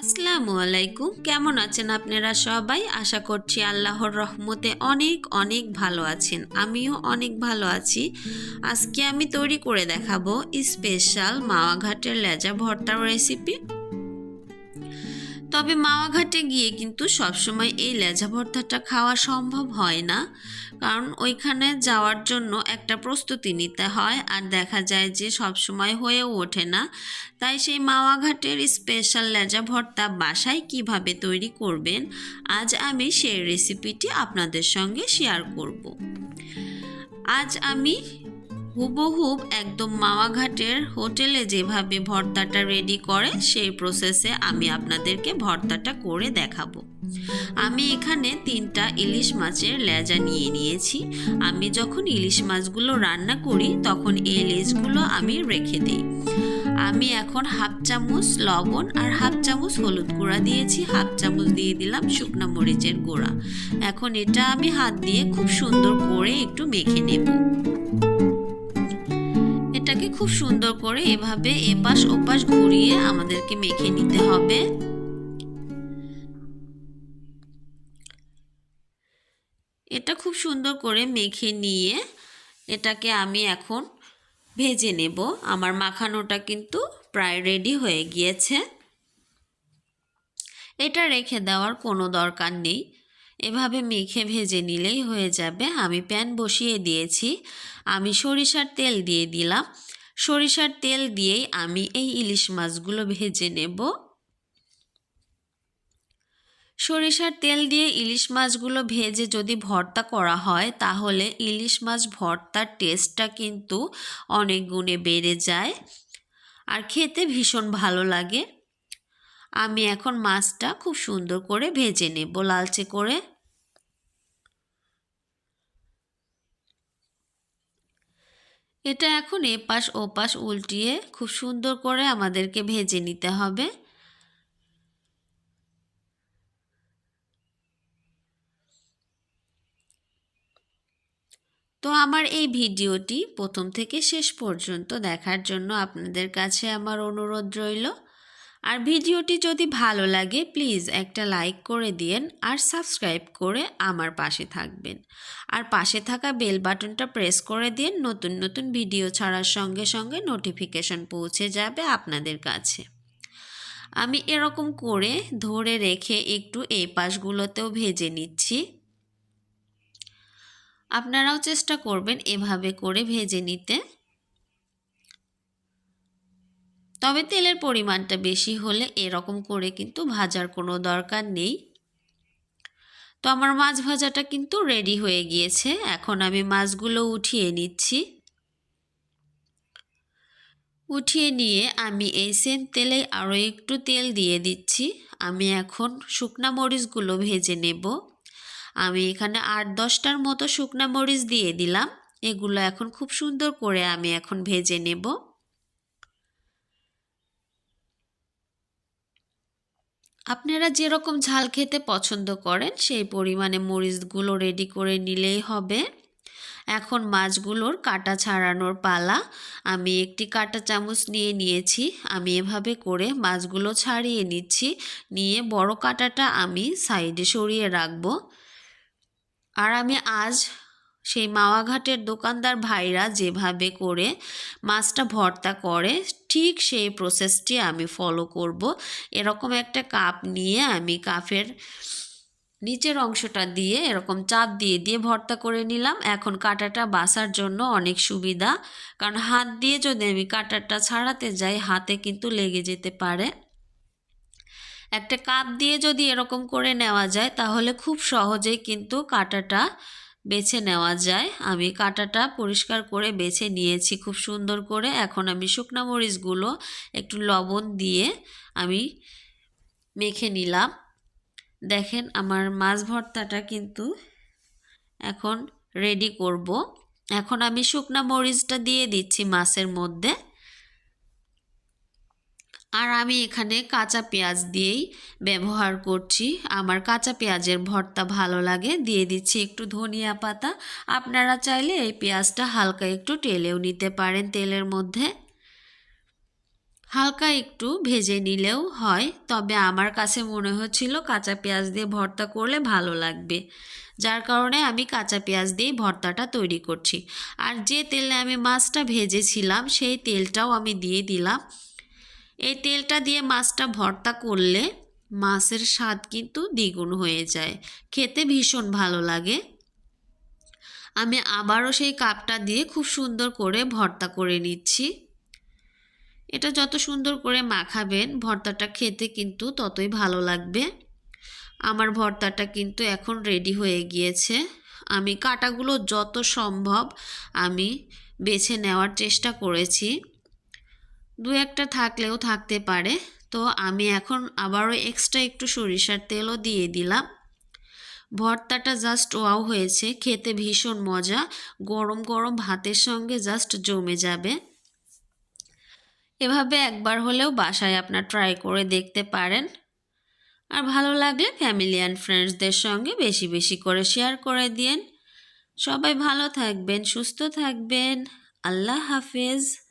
আসসালামু আলাইকুম। কেমন আছেন আপনারা সবাই? আশা করছি আল্লাহর রহমতে অনেক অনেক ভালো আছেন। আমিও অনেক ভালো আছি। আজকে আমি তৈরি করে দেখাবো স্পেশাল মাওয়া ঘাটের লেজা ভর্তার রেসিপি তবে মাওয়া ঘাটে গিয়ে কিন্তু সবসময় এই লেজা ভর্তাটা খাওয়া সম্ভব হয় না। কারণ ওইখানে যাওয়ার জন্য একটা প্রস্তুতি নিতে হয় আর দেখা যায় যে সবসময় হয়েও ওঠে না। তাই সেই মাওয়া ঘাটের স্পেশাল লেজা ভর্তা বাসায় কীভাবে তৈরি করবেন, আজ আমি সেই রেসিপিটি আপনাদের সঙ্গে শেয়ার করব। আজ আমি হুবহুব একদম মাওয়া ঘাটের হোটেলে যেভাবে ভর্তাটা রেডি করে, সেই প্রসেসে আমি আপনাদেরকে ভর্তাটা করে দেখাবো। আমি এখানে তিনটা ইলিশ মাছের লেজা নিয়ে নিয়েছি। আমি যখন ইলিশ মাছগুলো রান্না করি, তখন এই লেজগুলো আমি রেখে দিই। আমি এখন হাফ চামচ লবণ আর হাফ চামচ হলুদ গুঁড়া দিয়েছি। হাফ চামচ দিয়ে দিলাম শুকনা মরিচের গুঁড়া। এখন এটা আমি হাত দিয়ে খুব সুন্দর করে একটু মেখে নেব। খুব সুন্দর করে এভাবে এপাশ ওপাশ ঘুরিয়ে আমাদেরকে মেখে নিতে হবে। এটা খুব সুন্দর করে মেখে নিয়ে এটাকে আমি এখন ভেজে নেব। আমার মাখানোটা কিন্তু প্রায় রেডি হয়ে গিয়েছে। এটা রেখে দেওয়ার কোনো দরকার নেই। এভাবে মেখে ভেজে নিলেই হয়ে যাবে। আমি প্যান বসিয়ে দিয়েছি। আমি সরিষার তেল দিয়ে দিলাম। সরিষার তেল দিয়েই আমি এই ইলিশ মাছগুলো ভেজে নেব। সরিষার তেল দিয়ে ইলিশ মাছগুলো ভেজে যদি ভর্তা করা হয়, তাহলে ইলিশ মাছ ভর্তার টেস্টটা কিন্তু অনেক গুণে বেড়ে যায় আর খেতে ভীষণ ভালো লাগে। আমি এখন মাছটা খুব সুন্দর করে ভেজে নেব লালচে করে। এটা এখন এপাশ ওপাশ উল্টিয়ে খুব সুন্দর করে আমাদেরকে ভেজে নিতে হবে। তো আমার এই ভিডিওটি প্রথম থেকে শেষ পর্যন্ত দেখার জন্য আপনাদের কাছে আমার অনুরোধ রইল। আর ভিডিওটি যদি ভালো লাগে প্লিজ একটা লাইক করে দিন আর সাবস্ক্রাইব করে আমার পাশে থাকবেন। আর পাশে থাকা বেল বাটনটা প্রেস করে দিন নতুন নতুন ভিডিও ছাড়ার সঙ্গে সঙ্গে নোটিফিকেশন পৌঁছে যাবে আপনাদের কাছে। আমি এরকম করে ধরে রেখে একটু এই পাশগুলোতেও ভেজে নিচ্ছি। আপনারাও চেষ্টা করবেন এভাবে করে ভেজে নিতে। তবে তেলের পরিমাণটা বেশি হলে এরকম করে কিন্তু ভাজার কোনো দরকার নেই। তো আমার মাছ ভাজাটা কিন্তু রেডি হয়ে গিয়েছে। এখন আমি মাছগুলো উঠিয়ে নিচ্ছি। উঠিয়ে নিয়ে আমি এই সেম তেলে আরও একটু তেল দিয়ে দিচ্ছি। আমি এখন শুকনা মরিচগুলো ভেজে নেব। আমি এখানে আট দশটার মতো শুকনা মরিচ দিয়ে দিলাম। এগুলো এখন খুব সুন্দর করে আমি এখন ভেজে নেব। আপনারা যেরকম ঝাল খেতে পছন্দ করেন, সেই পরিমাণে মরিচগুলো রেডি করে নিলেই হবে। এখন মাছগুলোর কাটা ছাড়ানোর পালা। আমি একটি কাটা চামচ নিয়ে নিয়েছি। আমি এভাবে করে মাছগুলো ছাড়িয়ে নিচ্ছি। নিয়ে বড় কাটাটা আমি সাইডে সরিয়ে রাখব। আর আমি আজ সেই মাওয়াঘাটের দোকানদার ভাইরা যেভাবে করে মাছটা ভর্তা করে, ঠিক সেই প্রসেসটি আমি ফলো করব। এরকম একটা কাপ নিয়ে আমি কাপের নিচের অংশটা দিয়ে এরকম চাপ দিয়ে দিয়ে ভর্তা করে নিলাম। এখন কাটাটা বাসার জন্য অনেক সুবিধা, কারণ হাত দিয়ে যদি আমি কাটাটা ছাড়াতে যাই, হাতে কিন্তু লেগে যেতে পারে। একটা কাপ দিয়ে যদি এরকম করে নেওয়া যায়, তাহলে খুব সহজেই কিন্তু কাটাটা বেছে নেওয়া যায়। আমি কাটাটা পরিষ্কার করে বেছে নিয়েছি খুব সুন্দর করে। এখন আমি শুকনো মরিচগুলো একটু লবণ দিয়ে আমি মেখে নিলাম। দেখেন আমার মাছ ভর্তাটা কিন্তু এখন রেডি করব। এখন আমি শুকনো মরিচটা দিয়ে দিচ্ছি মাছের মধ্যে। আর আমি এখানে কাঁচা পেঁয়াজ দিয়েই ব্যবহার করছি। আমার কাঁচা পেঁয়াজের ভর্তা ভালো লাগে, দিয়ে দিচ্ছি একটু ধনিয়া পাতা। আপনারা চাইলে এই পেঁয়াজটা হালকা একটু টেলেও নিতে পারেন তেলের মধ্যে। হালকা একটু ভেজে নিলেও হয়, তবে আমার কাছে মনে হচ্ছিল কাঁচা পেঁয়াজ দিয়ে ভর্তা করলে ভালো লাগবে। যার কারণে আমি কাঁচা পেঁয়াজ দিয়েই ভর্তাটা তৈরি করছি। আর যে তেলে আমি মাছটা ভেজেছিলাম, সেই তেলটাও আমি দিয়ে দিলাম। এই তেলটা দিয়ে মাছটা ভর্তা করলে মাছের স্বাদ কিন্তু দ্বিগুণ হয়ে যায়। খেতে ভীষণ ভালো লাগে। আমি আবারও সেই কাপটা দিয়ে খুব সুন্দর করে ভর্তা করে নিচ্ছি। এটা যত সুন্দর করে মাখাবেন, ভর্তাটা খেতে কিন্তু ততই ভালো লাগবে। আমার ভর্তাটা কিন্তু এখন রেডি হয়ে গিয়েছে। আমি কাটাগুলো যত সম্ভব আমি বেছে নেওয়ার চেষ্টা করেছি। দু একটা থাকলেও থাকতে পারে। তো আমি এখন আবারও এক্সট্রা একটু সরিষার তেলও দিয়ে দিলাম। ভর্তাটা জাস্ট ওয়াও হয়েছে, খেতে ভীষণ মজা, গরম গরম ভাতের সঙ্গে জাস্ট জমে যাবে। এভাবে একবার হলেও বাসায় আপনার ট্রাই করে দেখতে পারেন। আর ভালো লাগলে ফ্যামিলি অ্যান্ড ফ্রেন্ডসদের সঙ্গে বেশি বেশি করে শেয়ার করে দিন। সবাই ভালো থাকবেন, সুস্থ থাকবেন। আল্লাহ হাফেজ।